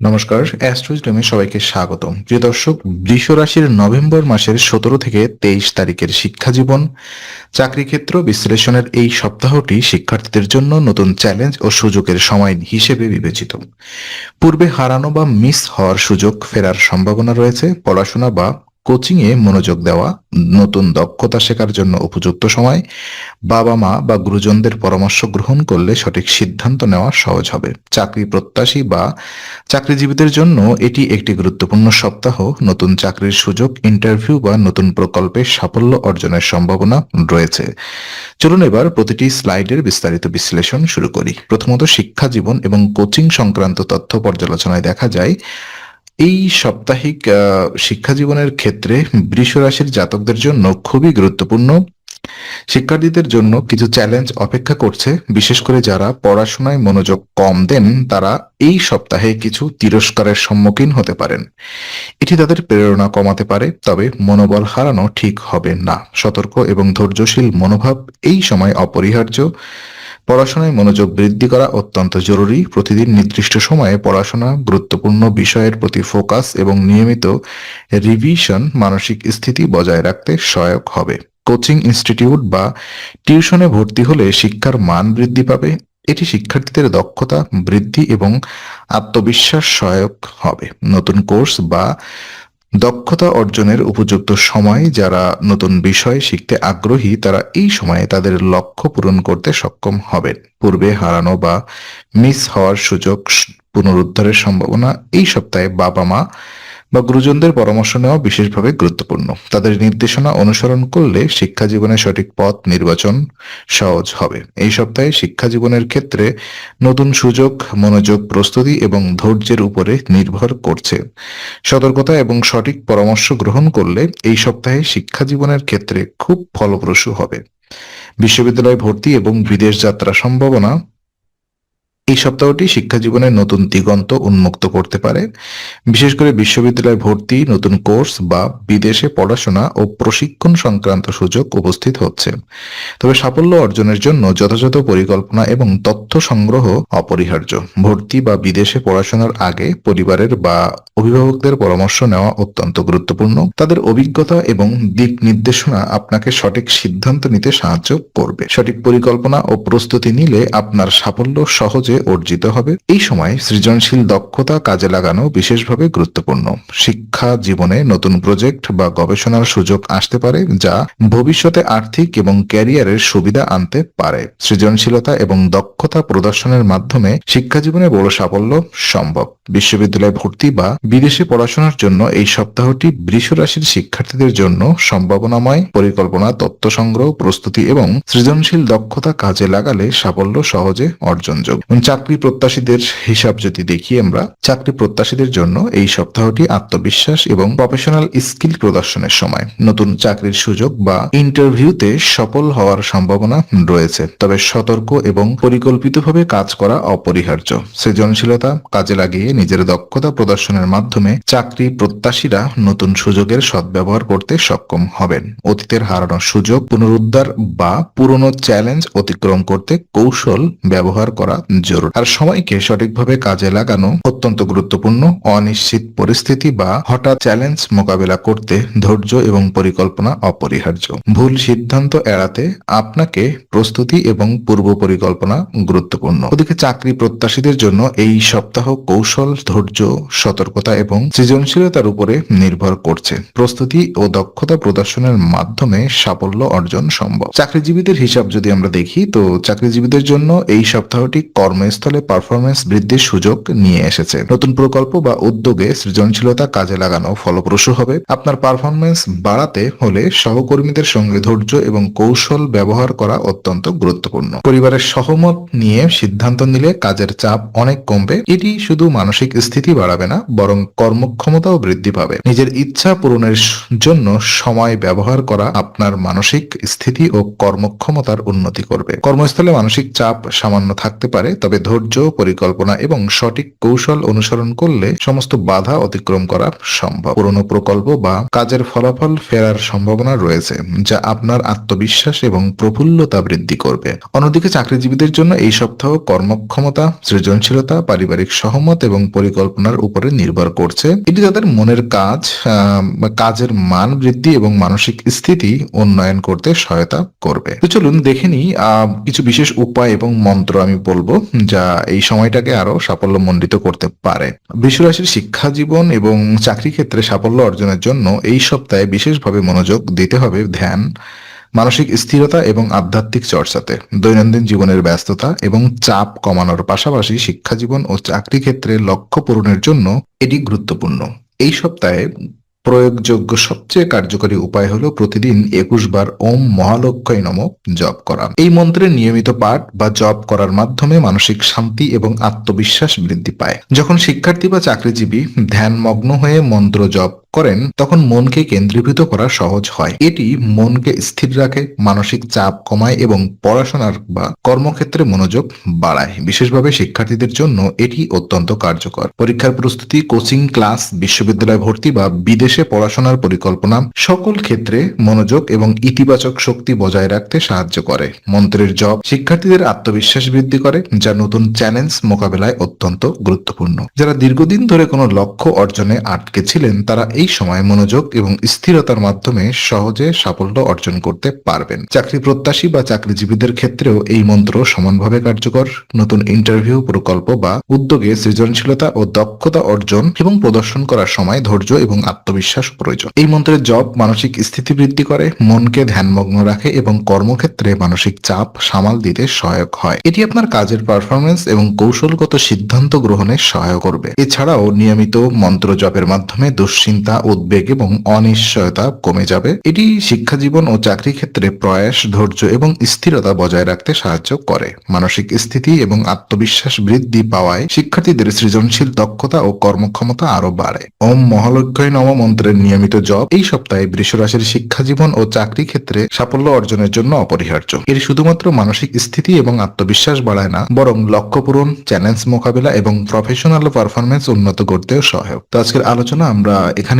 নমস্কার অ্যাস্ট্রোজমে সবাইকে স্বাগতম। প্রিয় দর্শক বৃষ রাশির নভেম্বর মাসের সতেরো থেকে তেইশ তারিখের শিক্ষা জীবন চাকরি ক্ষেত্র বিশ্লেষণের এই সপ্তাহটি শিক্ষার্থীদের জন্য নতুন চ্যালেঞ্জ ও সুযোগের সময় হিসেবে বিবেচিত। পূর্বে হারানো বা মিস হওয়ার সুযোগ ফেরার সম্ভাবনা রয়েছে, পড়াশোনা বা কোচিং এ মনোযোগ দেওয়া, নতুন দক্ষতা শেখার জন্য উপযুক্ত সময়, বাবা মা বা গুরুজনদের পরামর্শ গ্রহণ করলে সঠিক সিদ্ধান্ত নেওয়া সহজ হবে। চাকরি প্রত্যাশী বা চাকরিজীবীদের জন্য এটি একটি গুরুত্বপূর্ণ সপ্তাহ। নতুন চাকরির সুযোগ, ইন্টারভিউ বা নতুন প্রকল্পে সাফল্য অর্জনের সম্ভাবনা রয়েছে। চলুন এবার প্রতিটি স্লাইডের বিস্তারিত বিশ্লেষণ শুরু করি। প্রথমত শিক্ষা জীবন এবং কোচিং সংক্রান্ত তথ্য পর্যালোচনায় দেখা যায় এই সাপ্তাহিক শিক্ষা জীবনের ক্ষেত্রে বৃষ রাশির জাতকদের জন্য খুবই গুরুত্বপূর্ণ। শিক্ষার্থীদের জন্য কিছু চ্যালেঞ্জ অপেক্ষা করছে। বিশেষ করে যারা পড়াশোনায় মনোযোগ কম দেন, তারা এই সপ্তাহে কিছু তিরস্কারের সম্মুখীন হতে পারেন। এটি তাদের প্রেরণা কমাতে পারে, তবে মনোবল হারানো ঠিক হবে না। সতর্ক এবং ধৈর্যশীল মনোভাব এই সময় অপরিহার্য। পড়াশোনায় মনোযোগ বৃদ্ধি করা অত্যন্ত জরুরি। প্রতিদিন নির্দিষ্ট সময়ে পড়াশোনা গুরুত্বপূর্ণ বিষয়ের প্রতি ফোকাস এবং নিয়মিত রিভিশন মানসিক স্থিতি বজায় রাখতে সহায়ক হবে। কোচিং ইনস্টিটিউট বা টিউশনে ভর্তি হলে শিক্ষার মান বৃদ্ধি পাবে। এটি শিক্ষার্থীদের দক্ষতা, বৃদ্ধি এবং আত্মবিশ্বাস সহায়ক হবে। নতুন কোর্স বা দক্ষতা অর্জনের উপযুক্ত সময় যারা নতুন বিষয় শিখতে আগ্রহী, তারা এই সময়ে তাদের লক্ষ্য পূরণ করতে সক্ষম হবেন। পূর্বে হারানো বা মিস হওয়ার সুযোগ পুনরুদ্ধারের সম্ভাবনা এই সপ্তাহে বাবা মা বা গুরুজনদের পরামর্শ নেওয়া বিশেষভাবে গুরুত্বপূর্ণ। তাদের নির্দেশনা অনুসরণ করলে শিক্ষা জীবনের সঠিক পথ নির্বাচন সহজ হবে। এই সপ্তাহে শিক্ষা জীবনের ক্ষেত্রে নতুন সুযোগ, মনোযোগ, প্রস্তুতি এবং ধৈর্যের উপরে নির্ভর করছে। সতর্কতা এবং সঠিক পরামর্শ গ্রহণ করলে এই সপ্তাহে শিক্ষা জীবনের ক্ষেত্রে খুব ফলপ্রসূ হবে। বিশ্ববিদ্যালয় ভর্তি এবং বিদেশ যাত্রা সম্ভাবনা এই সপ্তাহটি শিক্ষা জীবনের নতুন দিগন্ত উন্মুক্ত করতে পারে। বিশেষ করে বিশ্ববিদ্যালয় ভর্তি, নতুন কোর্স বা বিদেশে পড়াশোনা ও প্রশিক্ষণ সংক্রান্ত সুযোগ উপস্থিত হচ্ছে। তবে সাফল্য অর্জনের জন্য যথাযথ পরিকল্পনা এবং তথ্য সংগ্রহ অপরিহার্য। ভর্তি বা বিদেশে পড়াশোনার আগে পরিবারের বা অভিভাবকদের পরামর্শ নেওয়া অত্যন্ত গুরুত্বপূর্ণ। তাদের অভিজ্ঞতা এবং দিক নির্দেশনা আপনাকে সঠিক সিদ্ধান্ত নিতে সাহায্য করবে। সঠিক পরিকল্পনা ও প্রস্তুতি নিলে আপনার সাফল্য সহজে অর্জিত হবে। এই সময় সৃজনশীল দক্ষতা কাজে লাগানো বিশেষভাবে গুরুত্বপূর্ণ। শিক্ষা জীবনে নতুন প্রজেক্ট বা গবেষণার সুযোগ আসতে পারে যা ভবিষ্যতে আর্থিক এবং ক্যারিয়ারের সুবিধা আনতে পারে। সৃজনশীলতা এবং দক্ষতা প্রদর্শনের মাধ্যমে শিক্ষা জীবনে বড় সাফল্য সম্ভব। বিশ্ববিদ্যালয়ে ভর্তি বা বিদেশে পড়াশোনার জন্য এই সপ্তাহটি বৃষ রাশির শিক্ষার্থীদের জন্য সম্ভাবনাময় পরিকল্পনা, তথ্য সংগ্রহ, প্রস্তুতি এবং সৃজনশীল দক্ষতা কাজে লাগালে সাফল্য সহজে অর্জনযোগ্য। চাকরি প্রত্যাশীদের হিসাব যদি দেখি আমরা, চাকরি প্রত্যাশীদের জন্য এই সপ্তাহটি আত্মবিশ্বাস এবং প্রফেশনাল স্কিল প্রদর্শনের সময়। নতুন চাকরির সুযোগ বা ইন্টারভিউতে সফল হওয়ার সম্ভাবনা রয়েছে। তবে সতর্ক এবং পরিকল্পিতভাবে কাজ করা অপরিহার্য। সৃজনশীলতা কাজে লাগিয়ে নিজের দক্ষতা প্রদর্শনের মাধ্যমে চাকরি প্রত্যাশীরা নতুন সুযোগের সদ্ব্যবহার করতে সক্ষম হবেন। অতীতের হারানো সুযোগ পুনরুদ্ধার বা পুরনো চ্যালেঞ্জ অতিক্রম করতে কৌশল ব্যবহার করা জরুরি। আর সময়কে সঠিকভাবে কাজে লাগানো অত্যন্ত গুরুত্বপূর্ণ, অনিশ্চিত পরিস্থিতি বা হঠাৎ চ্যালেঞ্জ মোকাবেলা করতে ধৈর্য এবং পরিকল্পনা অপরিহার্য। ভুল সিদ্ধান্ত এড়াতে আপনাকে প্রস্তুতি এবং পূর্ব পরিকল্পনা গুরুত্বপূর্ণ। ওদিকে চাকরি প্রত্যাশীদের জন্য এই সপ্তাহ কৌশল, ধৈর্য, সতর্কতা এবং সৃজনশীলতার উপরে নির্ভর করছে। প্রস্তুতি ও দক্ষতা প্রদর্শনের মাধ্যমে সাফল্য অর্জন সম্ভব। চাকরিজীবীদের হিসাব যদি আমরা দেখি, তো চাকরিজীবীদের জন্য এই সপ্তাহটি কর্মস্থলে পারফরমেন্স বৃদ্ধির সুযোগ নিয়ে এসেছে। নতুন প্রকল্প বা উদ্যোগে সৃজনশীলতা কাজে লাগানো ফলপ্রসূ হবে। আপনার পারফরমেন্স বাড়াতে হলে সহকর্মীদের সঙ্গে ধৈর্য এবং কৌশল ব্যবহার করা অত্যন্ত গুরুত্বপূর্ণ। পরিবারের সহমত নিয়ে সিদ্ধান্ত নিলে কাজের চাপ অনেক কমবে। এটি শুধু মানসিক স্থিতি বাড়াবে না, বরং কর্মক্ষমতাও বৃদ্ধি পাবে। নিজের ইচ্ছা পূরণের জন্য সময় ব্যবহার করা আপনার মানসিক স্থিতি ও কর্মক্ষমতার উন্নতি করবে। কর্মস্থলে মানসিক চাপ সামান্য থাকতে পারে, তবে তবে ধৈর্য, পরিকল্পনা এবং সঠিক কৌশল অনুসরণ করলে সমস্ত বাধা অতিক্রম করা সম্ভব। পুরনো প্রকল্প বা কাজের ফলাফল ফেরার সম্ভাবনা রয়েছে, যা আপনার আত্মবিশ্বাস এবং প্রফুল্লতা বৃদ্ধি করবে। অন্যদিকে চাকরিজীবীদের জন্য এই সপ্তাহ কর্মক্ষমতা, সৃজনশীলতা, পারিবারিক সহমত এবং পরিকল্পনার উপরে নির্ভর করছে। এটি তাদের মনের কাজ কাজের মান বৃদ্ধি এবং মানসিক স্থিতি উন্নয়ন করতে সহায়তা করবে। চলুন দেখে নিই কিছু বিশেষ উপায় এবং মন্ত্র আমি বলব। যা এই সময়টাকে আরও সাফল্য সাফল্যমণ্ডিত করতে পারে। বৃষরাশির শিক্ষা জীবন এবং চাকরি ক্ষেত্রে সাফল্য অর্জনের জন্য এই সপ্তাহে বিশেষভাবে মনোযোগ দিতে হবে ধ্যান, মানসিক স্থিরতা এবং আধ্যাত্মিক চর্চাতে। দৈনন্দিন জীবনের ব্যস্ততা এবং চাপ কমানোর পাশাপাশি শিক্ষা জীবন ও চাকরি ক্ষেত্রে লক্ষ্য পূরণের জন্য এটি গুরুত্বপূর্ণ। এই সপ্তাহে প্রয়োগযোগ্য সবচেয়ে কার্যকরী উপায় হল প্রতিদিন একুশ বার ওম মহালক্ষয় নম জপ করা। এই মন্ত্রের নিয়মিত পাঠ বা জপ করার মাধ্যমে মানসিক শান্তি এবং আত্মবিশ্বাস বৃদ্ধি পায়। যখন শিক্ষার্থী বা চাকরিজীবী ধ্যানমগ্ন হয়ে মন্ত্র জপ করেন, তখন মনকে কেন্দ্রীভূত করা সহজ হয়। এটি মনকে স্থির রাখে, মানসিক চাপ কমায় এবং পড়াশোনার বা কর্মক্ষেত্রে মনোযোগ বাড়ায়। বিশেষভাবে শিক্ষার্থীদের জন্য এটি অত্যন্ত কার্যকর। পরীক্ষার প্রস্তুতি, কোচিং ক্লাস, বিশ্ববিদ্যালয় ভর্তি বা বিদেশে পড়াশোনার পরিকল্পনা সকল ক্ষেত্রে মনোযোগ এবং ইতিবাচক শক্তি বজায় রাখতে সাহায্য করে। মন্ত্রের জব শিক্ষার্থীদের আত্মবিশ্বাস বৃদ্ধি করে, যা নতুন চ্যালেঞ্জ মোকাবেলায় অত্যন্ত গুরুত্বপূর্ণ। যারা দীর্ঘদিন ধরে কোনো লক্ষ্য অর্জনে আটকে ছিলেন, তারা এই সময় মনোযোগ এবং স্থিরতার মাধ্যমে সহজে সাফল্য অর্জন করতে পারবেন। চাকরি প্রত্যাশী বা চাকরিজীবীদের ক্ষেত্রেও এই মন্ত্র সমানভাবে কার্যকর। নতুন ইন্টারভিউ প্রকল্প বা উদ্যোগে সৃজনশীলতা ও দক্ষতা অর্জন এবং প্রদর্শন করার সময় ধৈর্য এবং আত্মবিশ্বাস প্রয়োজন। এই মন্ত্রের জব মানসিক স্থিতি বৃদ্ধি করে, মনকে ধ্যানমগ্ন রাখে এবং কর্মক্ষেত্রে মানসিক চাপ সামাল দিতে সহায়ক হয়। এটি আপনার কাজের পারফরমেন্স এবং কৌশলগত সিদ্ধান্ত গ্রহণে সহায়ক করবে। এছাড়াও নিয়মিত মন্ত্র জপের মাধ্যমে দুশ্চিন্তা উদ্বেগ এবং অনিশ্চয়তা কমে যাবে। এটি শিক্ষা জীবন ও চাকরি ক্ষেত্রে প্রয়াস, ধৈর্য এবং স্থিরতা বজায় রাখতে সাহায্য করে। মানসিক স্থিতি এবং আত্মবিশ্বাস বৃদ্ধি পাওয়ায় শিক্ষার্থীদের সৃজনশীল দক্ষতা ও কর্মক্ষমতা আরও বাড়ে। ওম মহালক্ষয় নম মন্ত্রের নিয়মিত জপ এই সপ্তাহে বৃষরাশির শিক্ষা জীবন ও চাকরি ক্ষেত্রে সাফল্য অর্জনের জন্য অপরিহার্য। এটি শুধুমাত্র মানসিক স্থিতি এবং আত্মবিশ্বাস বাড়ায় না, বরং লক্ষ্য পূরণ, চ্যালেঞ্জ মোকাবিলা এবং প্রফেশনাল পারফরমেন্স উন্নত করতেও সহায়ক। তো আজকের আলোচনা আমরা এখানে